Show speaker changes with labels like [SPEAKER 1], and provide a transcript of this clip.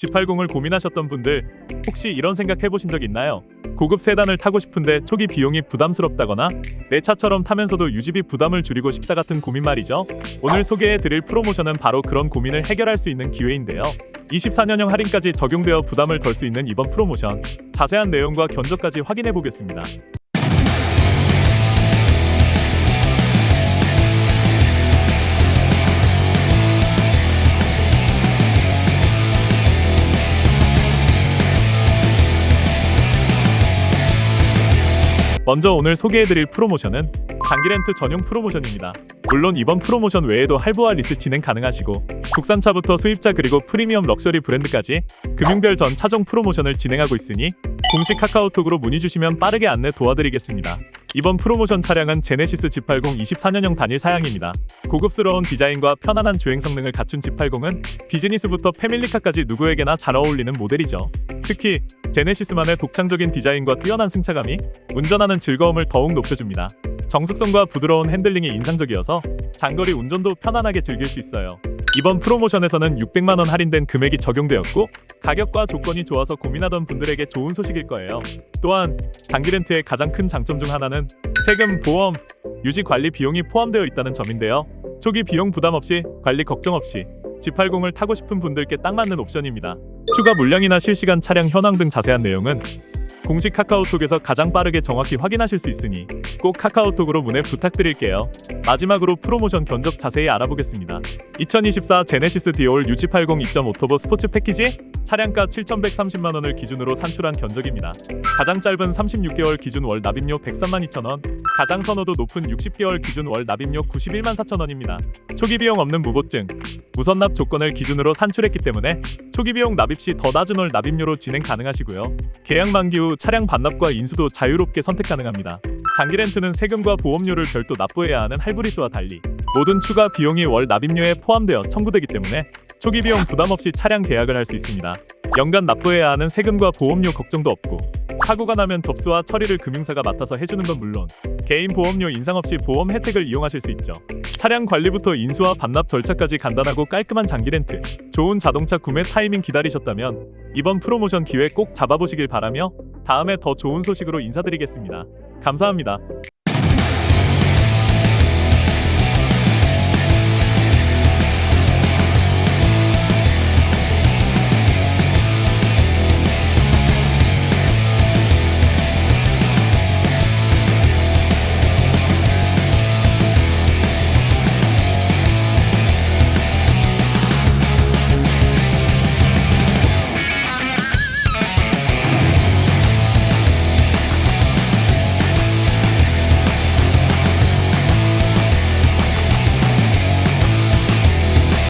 [SPEAKER 1] G80을 고민하셨던 분들 혹시 이런 생각 해보신 적 있나요? 고급 세단을 타고 싶은데 초기 비용이 부담스럽다거나 내 차처럼 타면서도 유지비 부담을 줄이고 싶다 같은 고민 말이죠. 오늘 소개해드릴 프로모션은 바로 그런 고민을 해결할 수 있는 기회인데요. 24년형 할인까지 적용되어 부담을 덜 수 있는 이번 프로모션 자세한 내용과 견적까지 확인해 보겠습니다. 먼저 오늘 소개해드릴 프로모션은 장기렌트 전용 프로모션입니다. 물론 이번 프로모션 외에도 할부와 리스 진행 가능하시고 국산차부터 수입차 그리고 프리미엄 럭셔리 브랜드까지 금융별 전 차종 프로모션을 진행하고 있으니 공식 카카오톡으로 문의 주시면 빠르게 안내 도와드리겠습니다. 이번 프로모션 차량은 제네시스 G80 24년형 단일 사양입니다. 고급스러운 디자인과 편안한 주행 성능을 갖춘 G80은 비즈니스부터 패밀리카까지 누구에게나 잘 어울리는 모델이죠. 특히 제네시스만의 독창적인 디자인과 뛰어난 승차감이 운전하는 즐거움을 더욱 높여줍니다. 정숙성과 부드러운 핸들링이 인상적이어서 장거리 운전도 편안하게 즐길 수 있어요. 이번 프로모션에서는 600만 원 할인된 금액이 적용되었고 가격과 조건이 좋아서 고민하던 분들에게 좋은 소식일 거예요. 또한 장기 렌트의 가장 큰 장점 중 하나는 세금, 보험, 유지 관리 비용이 포함되어 있다는 점인데요. 초기 비용 부담 없이 관리 걱정 없이 G80을 타고 싶은 분들께 딱 맞는 옵션입니다. 추가 물량이나 실시간 차량 현황 등 자세한 내용은 공식 카카오톡에서 가장 빠르게 정확히 확인하실 수 있으니 꼭 카카오톡으로 문의 부탁드릴게요. 마지막으로 프로모션 견적 자세히 알아보겠습니다. 2024 제네시스 디올 UG80 2.5 터보 스포츠 패키지 차량가 7,130만 원을 기준으로 산출한 견적입니다. 가장 짧은 36개월 기준 월 납입료 103만 2천 원, 가장 선호도 높은 60개월 기준 월 납입료 91만 4천 원입니다. 초기 비용 없는 무보증, 무선납 조건을 기준으로 산출했기 때문에 초기 비용 납입 시 더 낮은 월 납입료로 진행 가능하시고요. 계약 만기 후 차량 반납과 인수도 자유롭게 선택 가능합니다. 장기 렌트는 세금과 보험료를 별도 납부해야 하는 할부리스와 달리 모든 추가 비용이 월 납입료에 포함되어 청구되기 때문에 초기 비용 부담 없이 차량 계약을 할 수 있습니다. 연간 납부해야 하는 세금과 보험료 걱정도 없고 사고가 나면 접수와 처리를 금융사가 맡아서 해주는 건 물론 개인 보험료 인상 없이 보험 혜택을 이용하실 수 있죠. 차량 관리부터 인수와 반납 절차까지 간단하고 깔끔한 장기 렌트. 좋은 자동차 구매 타이밍 기다리셨다면 이번 프로모션 기회 꼭 잡아보시길 바라며 다음에 더 좋은 소식으로 인사드리겠습니다. 감사합니다.